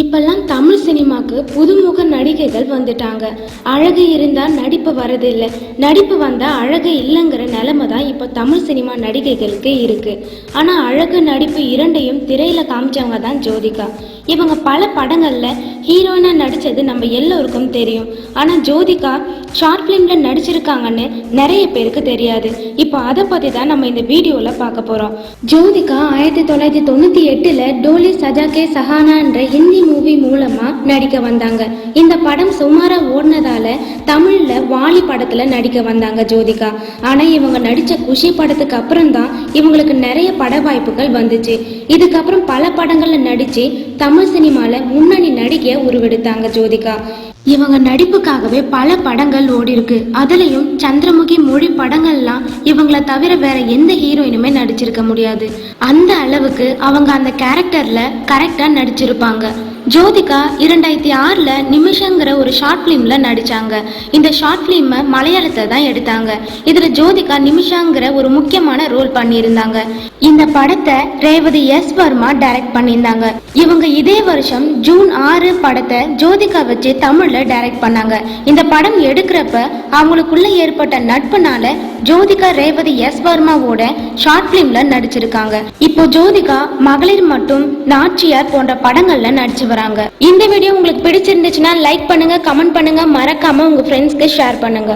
இப்பெல்லாம் தமிழ் சினிமாக்கு புதுமுக நடிகைகள் வந்துட்டாங்க. அழகு இருந்தால் நடிப்பு வரதில்லை. நடிப்பு வந்தால் அழகு இல்லைங்கிற நிலைமை தான் இப்போ தமிழ் சினிமா நடிகைகளுக்கு இருக்குது ஆனால் அழகு நடிப்பு இரண்டையும் திரையில் காமிச்சவங்க தான் ஜோதிகா. இவங்க பல படங்களில் ஹீரோயினாக நடித்தது நம்ம எல்லோருக்கும் தெரியும். ஆனால் ஜோதிகா ஷார்ட் ஃபிலிமில் நடிச்சிருக்காங்கன்னு நிறைய பேருக்கு தெரியாது. இப்போ அதை பற்றி தான் நம்ம இந்த வீடியோவில் பார்க்க போகிறோம் ஜோதிகா ஆயிரத்தி தொள்ளாயிரத்தி தொண்ணூற்றி எட்டில் டோலி சஜாகே சஹானான்ற ஹிந்தி மூவி மூலமா நடிக்க வந்தாங்க. இந்த படம் சுமாரா ஓடினதால தமிழ்ல வாலி படத்துல நடிக்க வந்தாங்க ஜோதிகா. ஆனா இவங்க நடிச்ச குஷி படத்துக்கு அப்புறம் தான் இவங்களுக்கு நிறைய பட வாய்ப்புகள் வந்துச்சு. இதுக்கப்புறம் பல படங்கள்ல நடிச்சு தமிழ் சினிமால முன்னணி நடிகைய உருவெடுத்தாங்க ஜோதிகா. இவங்க நடிப்புக்காகவே பல படங்கள் ஓடி இருக்கு அதுலயும் சந்திரமுகி மொழி படங்கள்லாம் இவங்கள தவிர வேற எந்த ஹீரோயினுமே நடிச்சிருக்க முடியாது. அந்த அளவுக்கு அவங்க அந்த கேரக்டர்ல கரெக்டா நடிச்சிருப்பாங்க. ஜோதிகா இரண்டாயிரத்தி ஆறில் நிமிஷங்கிற ஒரு ஷார்ட் ஃபிலிமில் நடித்தாங்க இந்த ஷார்ட் ஃபிலிமை மலையாளத்தில் தான் எடுத்தாங்க. இதில் ஜோதிகா நிமிஷாங்கிற ஒரு முக்கியமான ரோல் பண்ணியிருந்தாங்க. இந்த படத்தை ரேவதி எஸ் வர்மா டைரக்ட் பண்ணியிருந்தாங்க. இவங்க இதே வருஷம் ஜூன் ஆறு படத்தை ஜோதிகா வச்சு தமிழில் டைரக்ட் பண்ணாங்க. இந்த படம் எடுக்கிறப்ப அவங்களுக்குள்ள ஏற்பட்ட நட்புனால ஜோதிகா ரேவதி எஸ் வர்மாவோட ஷார்ட் ஃபிலிமில் நடிச்சிருக்காங்க. இப்போ ஜோதிகா மகளிர் மற்றும் நாச்சியார் போன்ற படங்களில் நடிச்சு போறாங்க. இந்த வீடியோ உங்களுக்கு பிடிச்சிருந்துச்சுன்னா லைக் பண்ணுங்க கமெண்ட் பண்ணுங்க. மறக்காம உங்க ஃப்ரெண்ட்ஸ்க்கு ஷேர் பண்ணுங்க.